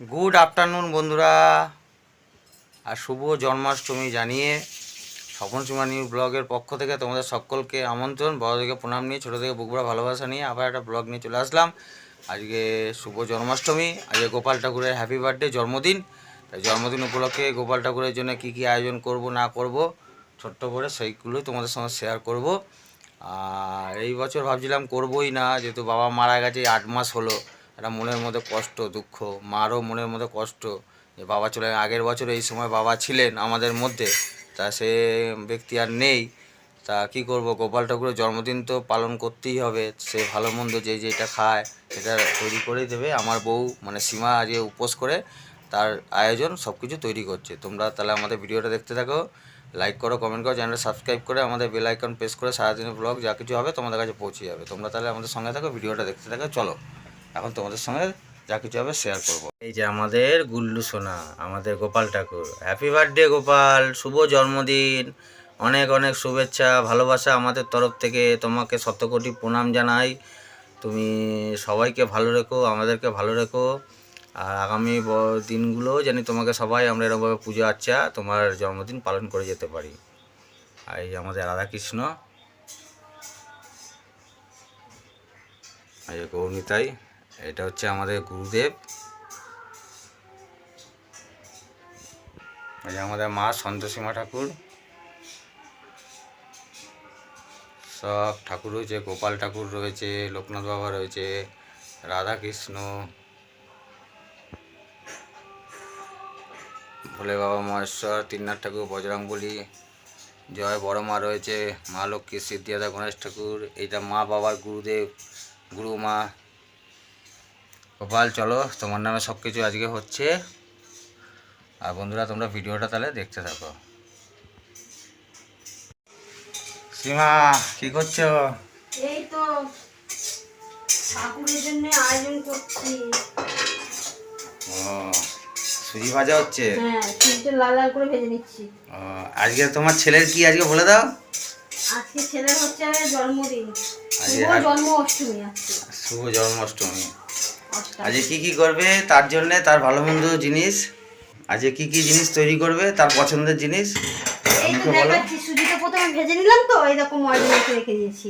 Good afternoon বন্ধুরা। আর শুভ জন্মাষ্টমী জানিয়ে স্বপন সীমা new ব্লগের পক্ষ থেকে তোমাদের সকলকে আমন্ত্রণ, বড়দেরকে প্রণাম নিয়ে ছোটো থেকে বুকবরা ভালোবাসা নিয়ে আবার একটা ব্লগ নিয়ে চলে আসলাম। আজকে শুভ জন্মাষ্টমী, আজকে গোপাল ঠাকুরের হ্যাপি বার্থডে জন্মদিন। তাই জন্মদিন উপলক্ষে গোপাল ঠাকুরের জন্য কি কি আয়োজন করব, না করব, ছোট্ট করে সেইগুলোই তোমাদের সঙ্গে শেয়ার করব। আর এই বছর ভাবছিলাম করবই না, যেহেতু বাবা মারা গেছে আট মাস হলো। একটা মনের মধ্যে কষ্ট, দুঃখ। মারও মনের মধ্যে কষ্ট যে বাবা চলে আগের বছর এই সময় বাবা ছিলেন আমাদের মধ্যে, তা সে ব্যক্তি আর নেই। তা কি করব? গোপাল ঠাকুরের জন্মদিন তো পালন করতেই হবে। সে ভালো মন্দ যে যেটা খায় সেটা তৈরি করেই দেবে। আমার বউ মানে সীমা আজকে উপোস করে তার আয়োজন সব কিছু তৈরি করছে। তোমরা তাহলে আমাদের ভিডিওটা দেখতে থাকো, লাইক করো, কমেন্ট করো, চ্যানেলটা সাবস্ক্রাইব করে আমাদের বেল আইকন প্রেস করে সারাদিনের ব্লগ যা কিছু হবে তোমাদের কাছে পৌঁছে যাবে। তোমরা তাহলে আমাদের সঙ্গে থাকো, ভিডিওটা দেখতে থাকো, চলো। এখন তোমাদের সঙ্গে যা কিছু হবে শেয়ার করব। এই যে আমাদের গুল্লু সোনা, আমাদের গোপাল ঠাকুর। হ্যাপি বার্থডে গোপাল, শুভ জন্মদিন। অনেক অনেক শুভেচ্ছা, ভালোবাসা আমাদের তরফ থেকে। তোমাকে শতকোটি প্রণাম জানাই। তুমি সবাইকে ভালো রেখো, আমাদেরকে ভালো রেখো। আর আগামী দিনগুলো জানি তোমাকে সবাই আমরা এরকমভাবে পুজো আচ্ছা তোমার জন্মদিন পালন করে যেতে পারি। আর এই আমাদের রাধাকৃষ্ণ। যে গৌরনীতাই এটা হচ্ছে আমাদের গুরুদেব। আমাদের মা সন্তোষীমা ঠাকুর। সব ঠাকুর রয়েছে, গোপাল ঠাকুর রয়েছে, লোকনাথ বাবা রয়েছে, রাধাকৃষ্ণ ভোলে বাবা মহেশ্বর, তিননাথ ঠাকুর, বজরংবলী, জয় বড় মা রয়েছে, মা লক্ষ্মী সিদ্ধিদাতা গণেশ ঠাকুর, এইটা মা বাবার গুরুদেব গুরু মা গোপাল চলো তোমার নামে সব কিছু আজকে হচ্ছে। আর বন্ধুরা তোমরা ভিডিওটা তাহলে দেখতে থাকো। সীমা কি করছ? এই তো ঠাকুরের জন্য আয়োজন করছি। ও সুজি ভাজা হচ্ছে? হ্যাঁ তিনটে লাল লাল করে ভেজে নিচ্ছি। ও, আজকে তোমার ছেলের কি আজকে বলে দাও? আজকে ছেলের হচ্ছে জন্মদিন। শুভ আর- আজকে। শুভ জন্মাষ্টমী। অষ্টমী। আজকে কি কি করবে? তার জন্য তার ভালো মন্দ জিনিস। আজকে কি কি জিনিস তৈরি করবে? তার পছন্দের জিনিস। এই তো দেখাচ্ছি সুজিটা প্রথমে ভেজে নিলাম তো এই দেখো ময়দা মেখে রেখে দিয়েছি।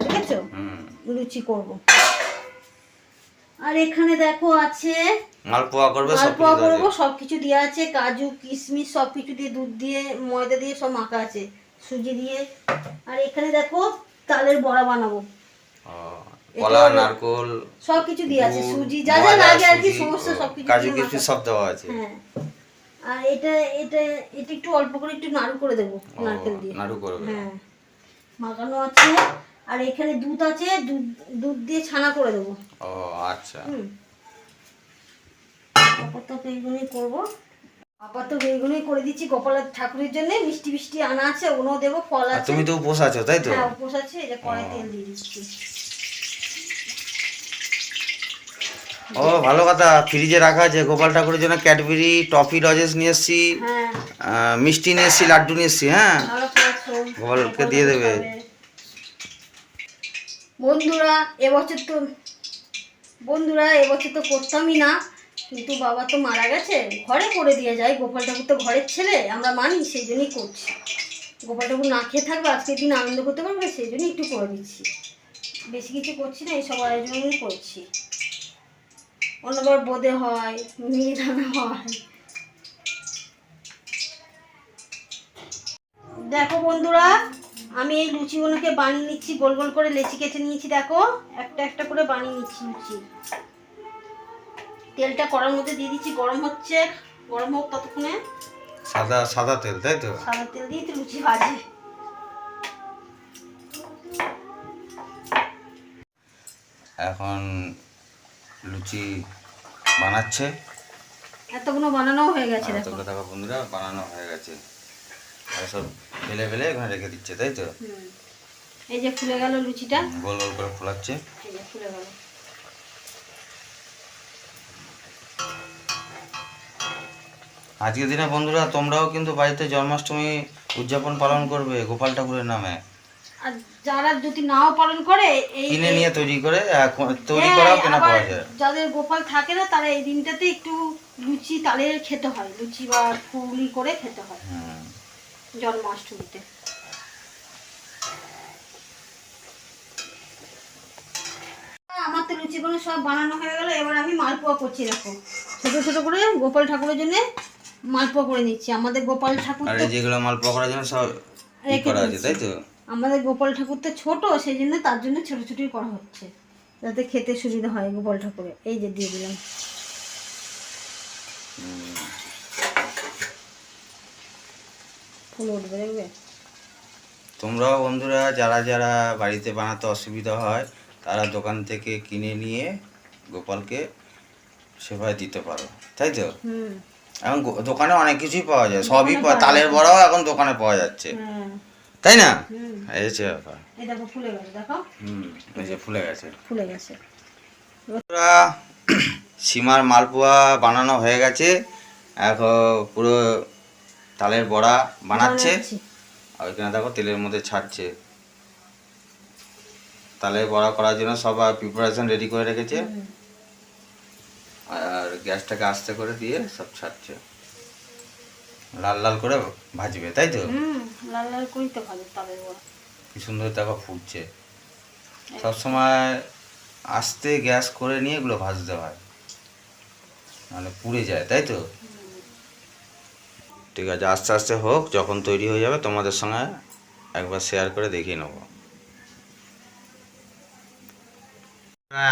ঠিক আছে হুম। লুচি করব। আর এখানে দেখো আছে মালপোয়া করবে সব মালপোয়া করব আছে। দেওয়া আছে কাজু কিশমিশ সব কিছু দিয়ে দুধ দিয়ে ময়দা দিয়ে সব মাখা আছে সুজি দিয়ে। আর এখানে দেখো তালের বড়া বানাবো। কলা নারকোল আছে সুজি যা যা লাগে আর কি সমস্ত ও, সব কিছু কাজু কিশমিশ সব দেওয়া আছে। হ্যাঁ। আর এটা এটা এটা একটু অল্প করে একটু নাড়ু করে দেবো নারকেল দিয়ে। নাড়ু করবে হ্যাঁ মাখানো আছে আর এখানে দুধ আছে দুধ দুধ দিয়ে ছানা করে দেবো। ও আচ্ছা। আপাতত এইগুলোই করব। আপাতত এইগুলোই করে দিচ্ছি গোপাল ঠাকুরের জন্য মিষ্টি মিষ্টি আনা আছে ওগুলোও দেবো ফল আছে। তুমি তো উপোস আছো তাই তো? হ্যাঁ উপোস আছে যে কড়াই তেল দিয়ে দিচ্ছি। ও ভালো কথা। ফ্রিজে রাখা আছে। গোপাল ঠাকুরের জন্য ক্যাডবেরি টফি রজেস নিয়ে এসছি। হ্যাঁ। মিষ্টি নিয়ে এসছি লাড্ডু নিয়ে এসছি হ্যাঁ? গোপালকে দিয়ে দেবে। বন্ধুরা এবছর তো বন্ধুরা এবছর তো করতামই না। কিন্তু বাবা তো মারা গেছে। ঘরে করে দিয়ে যায়। গোপাল ঠাকুর তো ঘরের ছেলে। আমরা মানি সেই জন্যই করছি। গোপাল ঠাকুর না খেয়ে থাকবে আজকের দিন আনন্দ করতে পারবে সেই জন্যই একটু করে দিচ্ছি। বেশি কিছু করছি না এইসব আয়োজনই করছি। অন্যবার বোধে হয় মিহিদানা হয়। দেখো বন্ধুরা আমি এই লুচিগুলোকে বানিয়ে নিচ্ছি গোল গোল করে লেচি কেটে নিয়েছি দেখো। একটা একটা করে বানিয়ে নিচ্ছি লুচি। তেলটা কড়ার মধ্যে দিয়ে দিচ্ছি গরম হচ্ছে গরম হোক ততক্ষণে। সাদা সাদা তেল তাই তো? সাদা তেল দিয়ে লুচি ভাজি। এখন লুচি বানাচ্ছে। এতগুলো বানানো হয়ে গেছে দেখো। তোকে দেখো বন্ধুরা বানানো হয়ে গেছে। আর সব ফেলে ফেলে এখানে রেখে দিচ্ছে তাই তো? এই যে ফুলে গেল লুচিটা। গোল গোল করে ফোলাচ্ছে। এই যে ফুলে গেল। আজকের দিনে বন্ধুরা তোমরাও কিন্তু বাড়িতে জন্মাষ্টমী উদযাপন পালন করবে গোপাল ঠাকুরের নামে। আর যারা যদি নাও পালন করে এই কিনে নিয়ে তৈরি করে তৈরি হ্যাঁ, করাও কেনা পাওয়া যায়। যাদের গোপাল থাকে না তারা এই দিনটাতে একটু লুচি তালের খেতে হয়। লুচি বা করে খেতে হয়। জন্মাষ্টমীতে। আমার তো লুচিগুলো সব বানানো হয়ে গেল এবার আমি মালপোয়া করছি দেখো। ছোট ছোট করে গোপাল ঠাকুরের জন্য মালপোয়া করে নিচ্ছি। আমাদের গোপাল ঠাকুর আর যেগুলো মাল পকড়ার জন্য সব করা আছে তাই তো? আমাদের গোপাল ঠাকুর তো ছোটো সেই জন্য তার জন্য ছোট ছোটই করা হচ্ছে। যাতে খেতে সুবিধা হয় গোপাল ঠাকুরে। এই যে দিয়ে দিলাম। ফুল উঠবে দেখবে? তোমরাও বন্ধুরা যারা যারা বাড়িতে বানাতে অসুবিধা হয় তারা দোকান থেকে কিনে নিয়ে গোপালকে সেবায় দিতে পারো। তাই তো? হুম। এখন দোকানে অনেক কিছুই পাওয়া যায়। সবই পাওয়া তালের বড়াও এখন দোকানে পাওয়া যাচ্ছে। হ্যাঁ। তাই না? এই এই দেখো ফুলে গেছে দেখো। হুম এই যে ফুলে গেছে। ফুলে গেছে। সীমার মালপোয়া বানানো হয়ে গেছে। এখন পুরো তালের বড়া বানাচ্ছে। আর ওইখানে দেখো তেলের মধ্যে ছাড়ছে। তালের বড়া করার জন্য সব প্রিপারেশন রেডি করে রেখেছে। আর গ্যাসটাকে আস্তে করে দিয়ে সব ছাড়ছে। লাল লাল করে ভাজবে তাই তো? লাল লাল করি তো ভালো তালের বড়া কি সুন্দর দেখো ফুটছে। সবসময় আস্তে গ্যাস করে নিয়ে এগুলো ভাজতে হয়। মানে পুড়ে যায় তাই তো? ঠিক আছে আস্তে আস্তে হোক যখন তৈরি হয়ে যাবে তোমাদের সঙ্গে একবার শেয়ার করে দেখিয়ে নেব।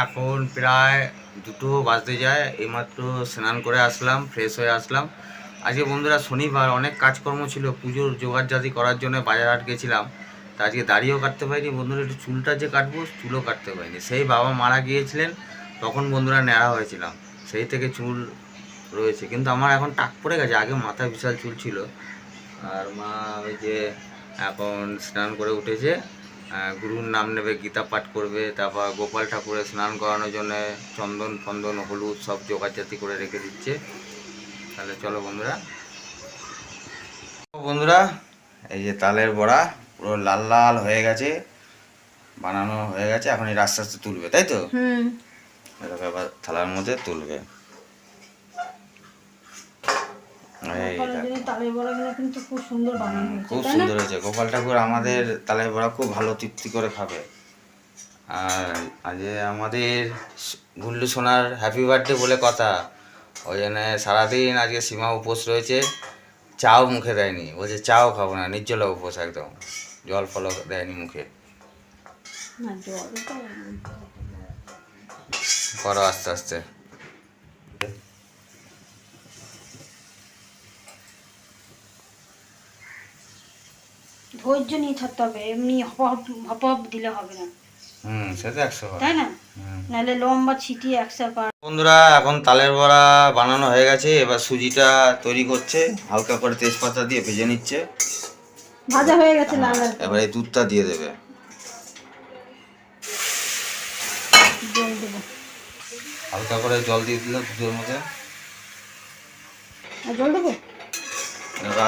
এখন প্রায় দুটো বাজতে যায় এইমাত্র স্নান করে আসলাম ফ্রেশ হয়ে আসলাম। আজকে বন্ধুরা শনিবার, অনেক কাজকর্ম ছিল, পুজোর জোগাড় জাতি করার জন্য বাজার হাট গেছিলাম। তা আজকে দাড়িও কাটতে পারিনি, বন্ধুরা একটু চুলটা যে কাটবো, চুলও কাটতে পারিনি। সেই বাবা মারা গিয়েছিলেন, তখন বন্ধুরা ন্যাড়া হয়েছিলাম। সেই থেকে চুল রয়েছে, কিন্তু আমার এখন টাক পড়ে গেছে, আগে মাথায় বিশাল চুল ছিল। আর মা ওই যে এখন স্নান করে উঠেছে গুরুর নাম নেবে, গীতা পাঠ করবে, তারপর গোপাল ঠাকুরের স্নান করানোর জন্য চন্দন ফন্দন, হলুদ সব জোগাড়জাতি করে রেখে দিচ্ছে। তাহলে চলো বন্ধুরা। বন্ধুরা এই যে তালের বড়া পুরো লাল লাল হয়ে গেছে বানানো হয়ে গেছে এখন এই আস্তে আস্তে তুলবে তাই তো? এটাকে আবার থালার মধ্যে তুলবে। খুব সুন্দর হয়েছে গোপাল ঠাকুর আমাদের তালের বড়া খুব ভালো তৃপ্তি করে খাবে। আর আজকে আমাদের গুল্লু সোনার হ্যাপি বার্থডে বলে কথা। ওই জন্য সারাদিন আজকে সীমা উপোস রয়েছে। চাও মুখে দেয়নি। বলছে চাও খাব না নির্জলা উপোস একদম। জল ফল দেয়নি মুখে। করো আস্তে আস্তে। ধৈর্য নিয়ে থাকতে হবে এমনি হপ হপ দিলে হবে না। হুম সে তো একশো তাই না। নাহলে লম্বা ছিটিয়ে একশো বন্ধুরা এখন তালের বড়া বানানো হয়ে গেছে। এবার সুজিটা তৈরি করছে। হালকা করে তেজপাতা দিয়ে ভেজে নিচ্ছে। ভাজা হয়ে গেছে লাল এবার এই দুধটা দিয়ে দেবে। হালকা করে জল দিয়ে দিল দুধের মধ্যে। জল দেবো?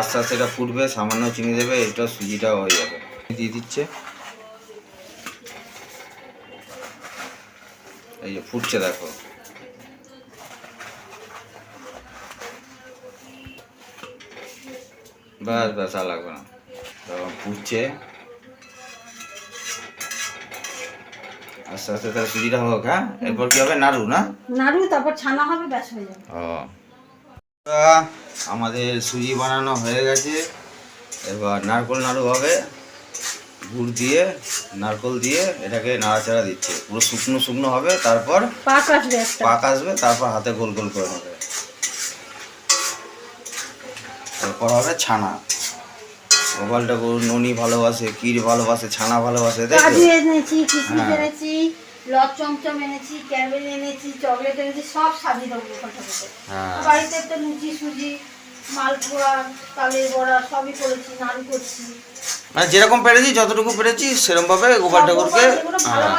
আস্তে আস্তে এটা ফুটবে সামান্য চিনি দেবে এটা সুজিটাও হয়ে যাবে। দিয়ে দিচ্ছে। এই যে ফুটছে দেখো। ব্যাস ব্যাস আর লাগবে না। তখন ফুটছে আস্তে আস্তে তাহলে সুজিটা হোক হ্যাঁ? এরপর কি হবে? নাড়ু না? নাড়ু তারপর ছানা হবে ব্যাস হয়ে যাবে। ও। আমাদের সুজি বানানো হয়ে গেছে। এবার নারকোল নাড়ু হবে। গুড় দিয়ে নারকোল দিয়ে এটাকে নাড়াচাড়া দিচ্ছে। পুরো শুকনো শুকনো হবে তারপর পাক আসবে পাক আসবে তারপর হাতে গোল গোল করে নেবে। তারপর হবে ছানা। গোপাল ঠাকুর ননি ভালোবাসে ক্ষীর ভালোবাসে ছানা ভালোবাসে কাজু এনেছি কিশমিশ হ্যাঁ। এনেছি লট চমচম এনেছি ক্যারবেল এনেছি চকলেট এনেছি সব সাজিয়ে দেবো গোপাল ঠাকুরকে হ্যাঁ। বাড়িতে তো লুচি সুজি মালপোয়া তালের বড়া সবই করেছি নাড়ু করছি। মানে যেরকম পেরেছি যতটুকু পেরেছি সেরকম ভাবে গোপাল ঠাকুরকে হ্যাঁ।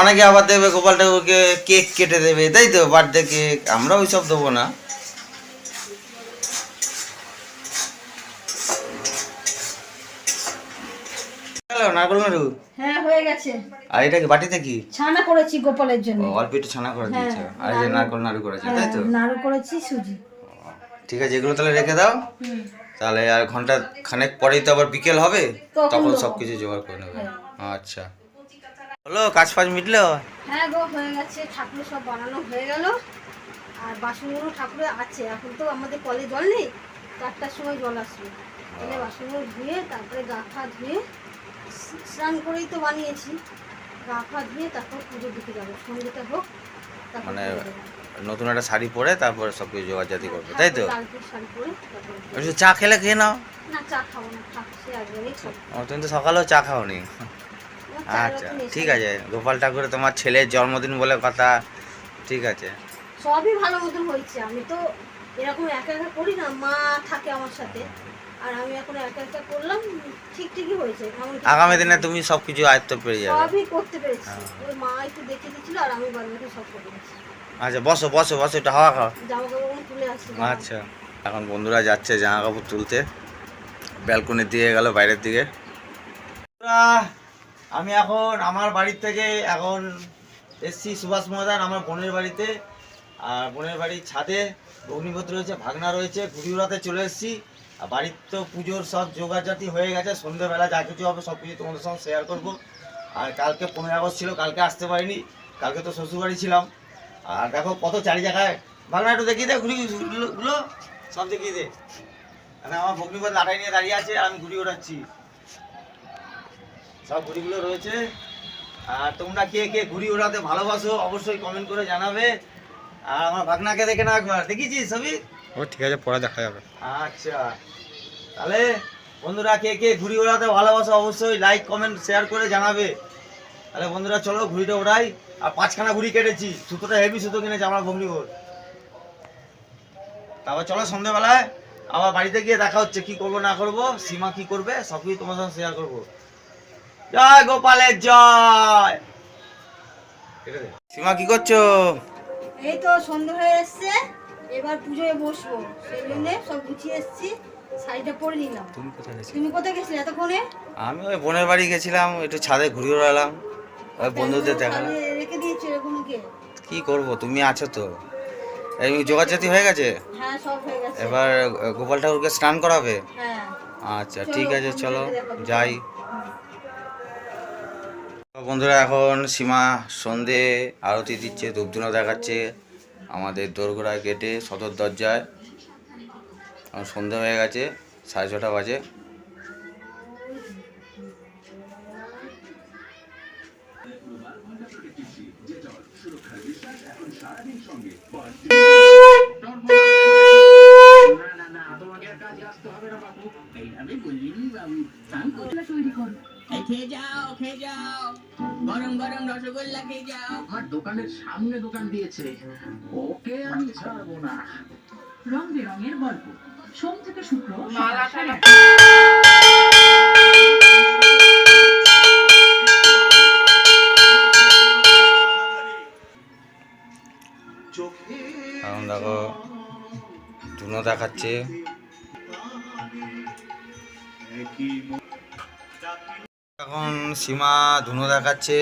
অনেকে আবার দেবে গোপাল ঠাকুরকে কেক কেটে দেবে। তাই তো বার্থডে কেক আমরা ওইসব দেবো না। নারকল নাড়ু হ্যাঁ হয়ে গেছে। আর এটা কি বাটিতে কি? ছানা করেছি গোপালের জন্য। অল্প একটু ছানা করে দিয়েছে। আর এই যে নারকল নাড়ু করেছে তাই তো? নাড়ু করেছি সুজি। ঠিক আছে এগুলো তাহলে রেখে দাও। তাহলে আর ঘণ্টা খানেক পরেই তো আবার বিকেল হবে তখন সব কিছু জোগাড় করে নেবে। আচ্ছা। হলো কাজ ফাজ মিটলো? হ্যাঁ গো হয়ে গেছে ঠাকুর সব বানানো হয়ে গেল। আর বাসনগুলো ঠাকুরের আছে এখন তো আমাদের কলে জল নেই চারটার সময় জল আসবে। তাহলে বাসনগুলো ধুয়ে তারপরে গা ধুয়ে স্নান করেই তো বানিয়েছি। ফা ধুয়ে তারপর পুজো দিতে যাব। সন্ধ্যেটা হোক মানে নতুন একটা শাড়ি পরে তারপরে সব কিছু জোগাড় জাতি করবে তাই তো? চা খেলে খেয়ে নাও। না না ও, তুমি তো সকালেও চা খাওনি? আমার চায়ের আচ্ছা ঠিক আছে। গোপাল ঠাকুরের তোমার ছেলের জন্মদিন বলে কথা ঠিক আছে। সবই ভালো মতন হয়েছে। আমি তো এরকম একা একা করি না মা থাকে আমার সাথে। আর আমি এখন একা একা করলাম ঠিক ঠিকই হয়েছে। আগামী দিনে তুমি সব কিছু আয়ত্ত পেয়ে যাবে। সবই করতে পেরেছি। হ্যাঁ। ওই মা একটু দেখে আর আমি সব করে আচ্ছা বসো বসো বসো একটু হাওয়া খাও। জামা কাপড় তুলে আসছি আচ্ছা এখন বন্ধুরা যাচ্ছে জামা কাপড় তুলতে। ব্যালকনির দিকে গেল বাইরের দিকে। আমি এখন আমার বাড়ির থেকে এখন এসছি সুভাষ ময়দান আমার বোনের বাড়িতে। আর বোনের বাড়ির ছাদে অগ্নিপত্র রয়েছে ভাগনা রয়েছে উড়াতে চলে এসেছি। আর বাড়ির তো পুজোর সব জোগাড়জাতি হয়ে গেছে সন্ধ্যেবেলা যা কিছু হবে সব কিছু তোমাদের সঙ্গে শেয়ার করব। আর কালকে পনেরো আগস্ট ছিল, কালকে আসতে পারিনি, কালকে তো শ্বশুরবাড়ি ছিলাম। আর দেখো কত চারি জায়গায় ভাগনা একটু দেখিয়ে দে ঘুড়িগুলো সব দেখিয়ে দে। মানে আমার ভগ্নিপদ লাটাই নিয়ে দাঁড়িয়ে আছে, আর আমি ঘুড়ি ওড়াচ্ছি। সব ঘুড়িগুলো রয়েছে। আর তোমরা কে কে ঘুড়ি ওড়াতে ভালোবাসো, অবশ্যই কমেন্ট করে জানাবে। আর আমার ভাগনাকে দেখে না একবার। দেখিছিস সবই ও ঠিক আছে পরে দেখা যাবে। আচ্ছা। তাহলে বন্ধুরা কে কে ঘুড়ি ওড়াতে ভালোবাসো অবশ্যই লাইক কমেন্ট শেয়ার করে জানাবে। তাহলে বন্ধুরা চলো ঘুড়িটা ওড়াই। আর পাঁচখানা ঘুড়ি কেটেছি। সুতোটা হেভি সুতো কিনেছে আমার ভগ্নিবোর তারপর চলো সন্ধ্যেবেলায় আবার বাড়িতে গিয়ে দেখা হচ্ছে কি করব না করব সীমা কি করবে সব কিছু তোমার সঙ্গে শেয়ার করব। জয় গোপালের জয়। সীমা কি করছ? এই তো সন্ধ্যে হয়ে এসছে। এবার পুজোয় বসবো। সেই জন্য সব গুছিয়ে এসছি শাড়িটা পরে নিলাম। তুমি কোথায় গেছো তুমি কোথায় গেছিলে এতক্ষণে? আমি ওই বোনের বাড়ি গেছিলাম একটু ছাদে ঘুরে ওড়ালাম ওই বন্ধুদের দেখালাম রেখে দিয়েছ কি করব? তুমি আছো তো। এই জোগাড়জাতি হয়ে গেছে? হ্যাঁ সব হয়ে গেছে। এবার গোপাল ঠাকুরকে স্নান করাবে? হ্যাঁ। আচ্ছা ঠিক আছে চলো যাই। বন্ধুরা এখন সীমা সন্ধে আরতি দিচ্ছে ধূপধুনো দেখাচ্ছে। আমাদের দোরগোড়া গেটে সদর দরজায় এখন সন্ধে হয়ে গেছে সাড়ে ছটা বাজে। এই খেয়ে যাও খেয়ে যাও। গরম গরম রসগোল্লা খেয়ে যাও। আমার দোকানের সামনে দোকান দিয়েছে। ওকে আমি ছাড়বো না। রং বেরঙের গল্প। সোম থেকে শুক্র। এখন দেখো ধুনো দেখাচ্ছে। এখন সীমা ধুনো দেখাচ্ছে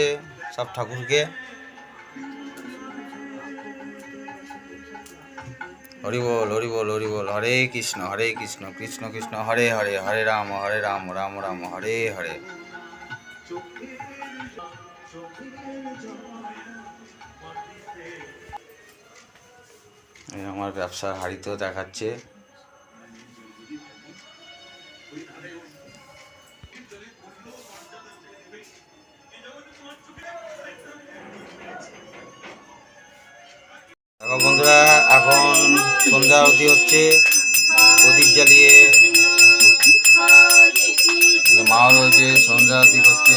সব ঠাকুরকে। হরি বল হরি বল হরি বল, হরে কৃষ্ণ হরে কৃষ্ণ কৃষ্ণ কৃষ্ণ, হরে হরে হরে রাম হরে রাম রাম রাম, হরে হরে। আমার ব্যবসার হাড়িতেও দেখাচ্ছে। দেখো বন্ধুরা এখন সন্ধ্যা আরতি হচ্ছে। প্রদীপ জ্বালিয়ে মাও রয়েছে সন্ধ্যা আরতি করছে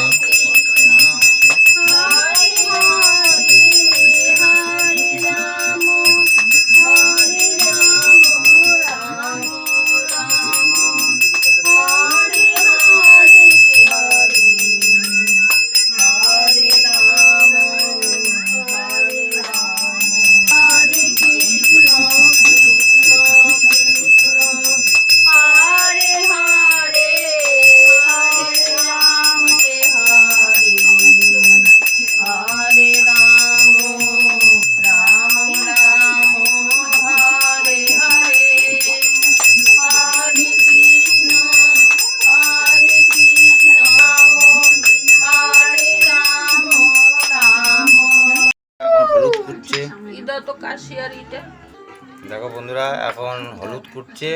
কুটছে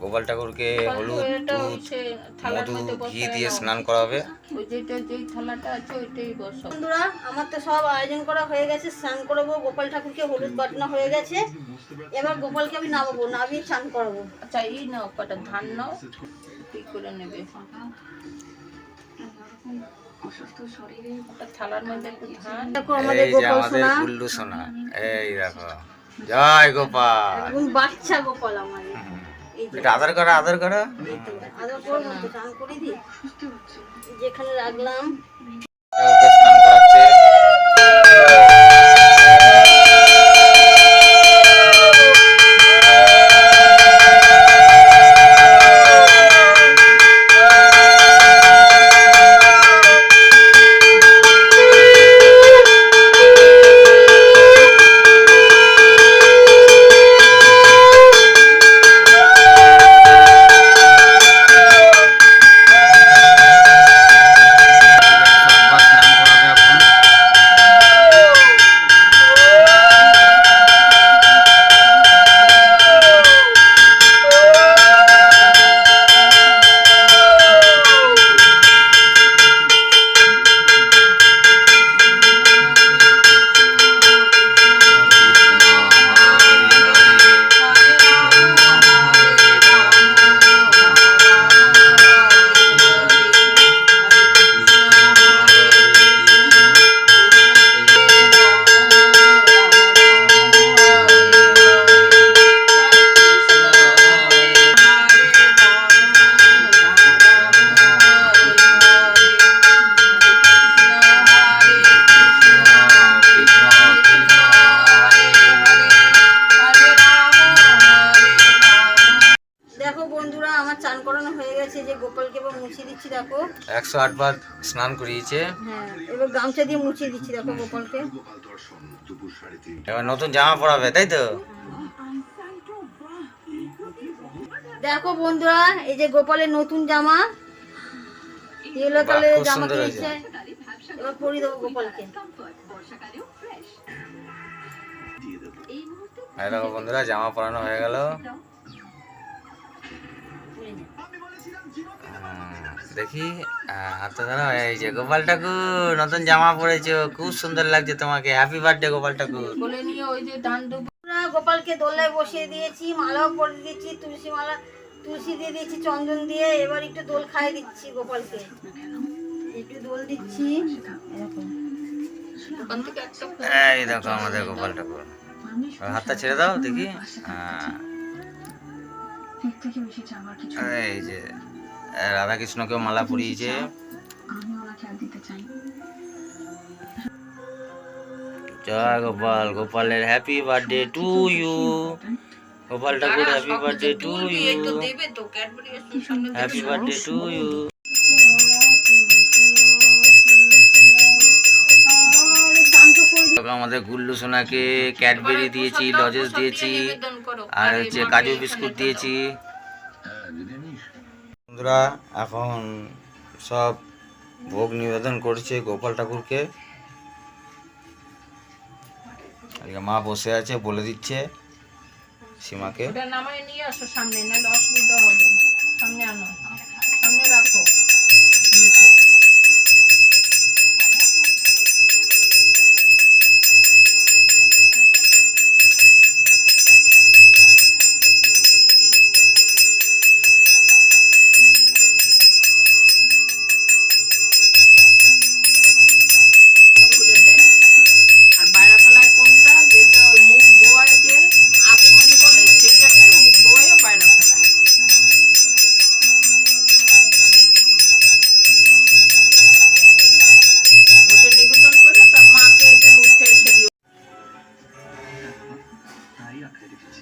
গোপাল ঠাকুরকে হলুদ দুধ মধু ঘি দিয়ে স্নান করাবে। ওই যেটা যেই থালাটা আছে ওইটাই বসাও। বন্ধুরা আমার তো সব আয়োজন করা হয়ে গেছে স্নান করাবো গোপাল ঠাকুরকে হলুদ বাটনা হয়ে গেছে। এবার গোপালকে আমি নামাবো নামিয়ে স্নান করাবো। আচ্ছা এই নাও কটা ধান নাও কি করে নেবে? থালার মধ্যে একটু দেখো আমাদের গোপাল সোনা এই দেখো। জয় গোপাল। এবং বাচ্চা গোপাল আমার এটা আধার করো আদর করো। আদর তো স্নান করে দি যেখানে রাখলাম। স্নান করাচ্ছে। স্নান করিয়েছে। হ্যাঁ এবার গামছা দিয়ে মুছিয়ে দিচ্ছি দেখো গোপালকে। এবার নতুন জামা পরাবে তাই তো? দেখো বন্ধুরা এই যে গোপালের নতুন জামা ইয়েলো কালারের জামা কিনেছে। এবার পরিয়ে দেবো গোপালকে। এই দেখো বন্ধুরা জামা পরানো হয়ে গেল। দেখি হাতে ধরো এই যে গোপাল ঠাকুর নতুন জামা পরেছো খুব সুন্দর লাগছে তোমাকে হ্যাপি বার্থডে গোপাল ঠাকুর। বলে নিয়ে ওই যে দুব গোপালকে দোলায় বসিয়ে দিয়েছি মালাও পরে দিয়েছি তুলসী মালা তুলসী দিয়ে দিয়েছি চন্দন দিয়ে এবার একটু দোল খাইয়ে দিচ্ছি গোপালকে। একটু দোল দিচ্ছি এরকম। এই দেখো আমাদের গোপাল ঠাকুর। হাতটা ছেড়ে দাও দেখি। হ্যাঁ। এই যে রাধা কৃষ্ণকে মালা পরিয়েছে। জয় গোপাল গোপালের happy birthday to you Gopal Thakur happy birthday to you happy birthday to you আমাদের গুল্লু সোনাকে ক্যাডবেরি দিয়েছি লজেস দিয়েছি আর হচ্ছে কাজু বিস্কুট দিয়েছি। বন্ধুরা, এখন সব ভোগ নিবেদন করছে গোপাল ঠাকুরকে। মা বসে আছে, বলে দিচ্ছে সীমাকে। সামনে সামনে রাখো।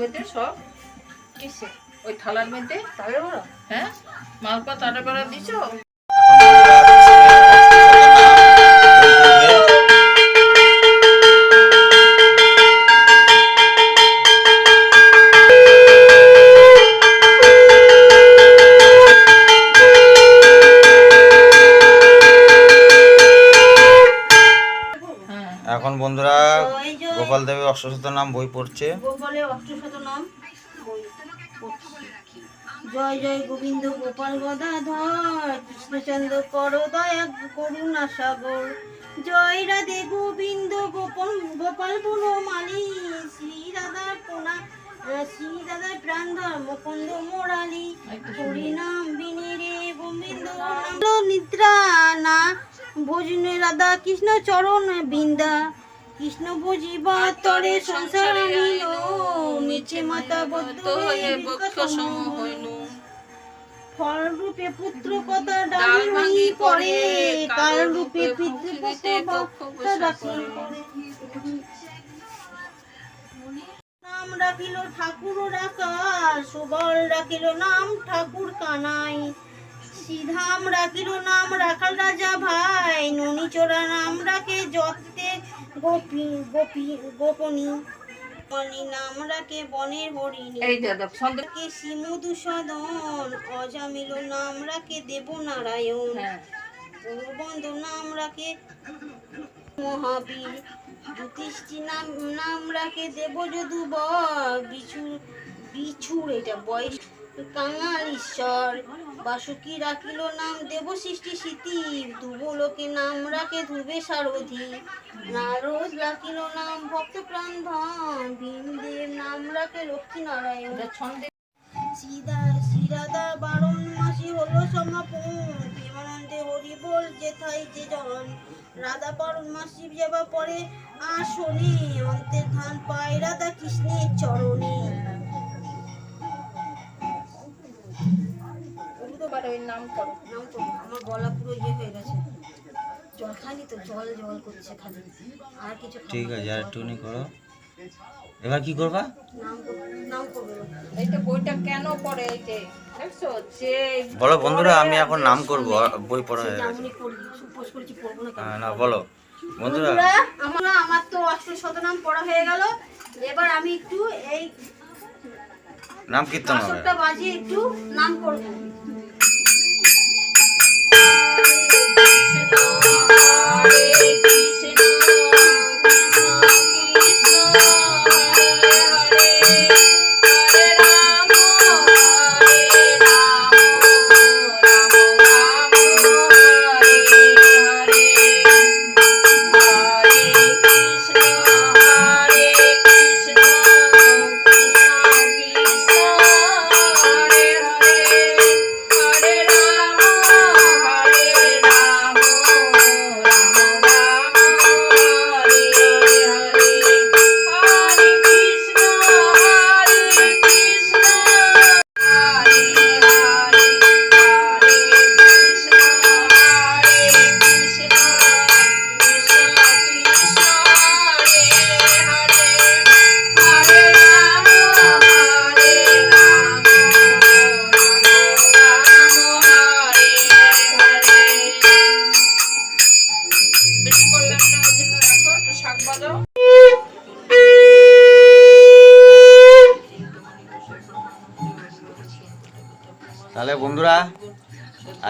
মধ্যে সব কিসে? ওই থালার মধ্যে? হ্যাঁ? মালপা তাড়া বেড়া দিছো? এখন বন্ধুরা গোপাল দেবের অষ্টশত নাম বই পড়ছে। জয় জয় গোবিন্দ গোপাল গদাধর। কৃষ্ণচন্দ্র কর দয়া, করুণা সাগর। জয় রাধে গোবিন্দ গোপন, গোপাল গোপাল বনমালী শ্রী রাধা পোনা শ্রী রাধা প্রাণ ধর্ম মুকুন্দ মোরালি। হরিনাম বিনে রে গোবিন্দ নিদ্রা না, ভোজনে রাধা কৃষ্ণ চরণ বিন্দা। কৃষ্ণ বুঝিবা তরে সংসার মিছে মাতা বদ্ধ হয়ে বক্ষ সম হইল। ফল রূপে পুত্র কথা ডাল ভাঙি পড়ে রূপে ভক্ত নাম রাখিল ঠাকুর সুবল রাখিল নাম ঠাকুর কানাই। সিধাম রাখিল নাম রাখাল রাজা ভাই ননি চোরা নাম রাখে যত্তে গোপী গোপী গোপনী। নাম রাখে বনের হরিণী। এই কে শিমুদু সদন অজামিল নাম রাখে দেবনারায়ণ। হ্যাঁ। পূর্ববন্ধ নাম রাখে মহাবীর। জ্যোতিষী নাম নাম রাখে দেবযদু বিছু বিছুর এটা বয়স। কাঙাল ঈশ্বর বাসুকি রাখিল নাম দেব সৃষ্টি স্মৃতি দুবলোকে নাম রাখে ধ্রুবে সারথি। নারদ রাখিল নাম ভক্ত প্রাণ ধন ভীমদেব নাম রাখে লক্ষ্মী নারায়ণ ছন্দে শ্রীদা শ্রীরাধা বারণ মাসি হলো সমাপন। প্রেমানন্দে হরি বল যেথায় যে জন। রাধা বারণ মাসি যাবার পরে আসনে অন্তের ধান পায় রাধা কৃষ্ণের চরণে। এবার ওই নাম করো নাম তো আমার গলা পুরো ইয়ে হয়ে গেছে। জল খাইনি তো জল জল করছে খালি। আর কিছু ঠিক আছে আর করো। এবার কি করবা? বলো বন্ধুরা আমি এখন নাম করব বই পড়া হয়ে না বলো। বন্ধুরা। বন্ধুরা আমার তো অষ্ট শতনাম পড়া হয়ে গেল। এবার আমি একটু এই নাম কীর্তন হবে। বাজিয়ে একটু নাম করব। বেশি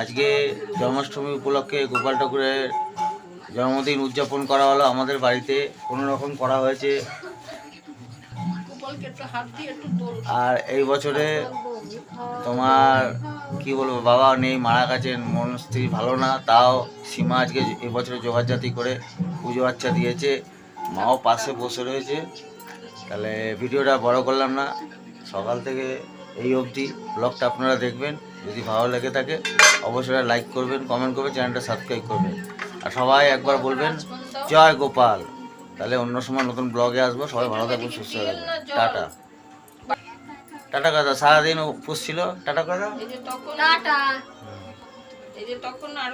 আজকে জন্মাষ্টমী উপলক্ষে গোপাল ঠাকুরের জন্মদিন উদযাপন করা হলো আমাদের বাড়িতে। কোনো রকম করা হয়েছে। আর এই বছরে তোমার, কি বলব বাবা নেই, মারা গেছেন, মন স্ত্রী ভালো না, তাও সীমা আজকে এবছরে জোগাড়জাতি করে পুজো আচ্ছা দিয়েছে। মাও পাশে বসে রয়েছে। তাহলে ভিডিওটা বড় করলাম না। সকাল থেকে এই অবধি, ব্লগটা আপনারা দেখবেন। যদি ভালো লেগে থাকে অবশ্যই লাইক করবেন কমেন্ট করবেন চ্যানেলটা সাবস্ক্রাইব করবেন। আর সবাই একবার বলবেন জয় গোপাল। তাহলে অন্য সময় নতুন ব্লগে আসব। সবাই ভালো থাকবেন সুস্থ থাকবেন। টাটা। টাটা কথা সারাদিন উপোস ছিল? টাটা কথা এই যে তখন টাটা। এই যে তখন আর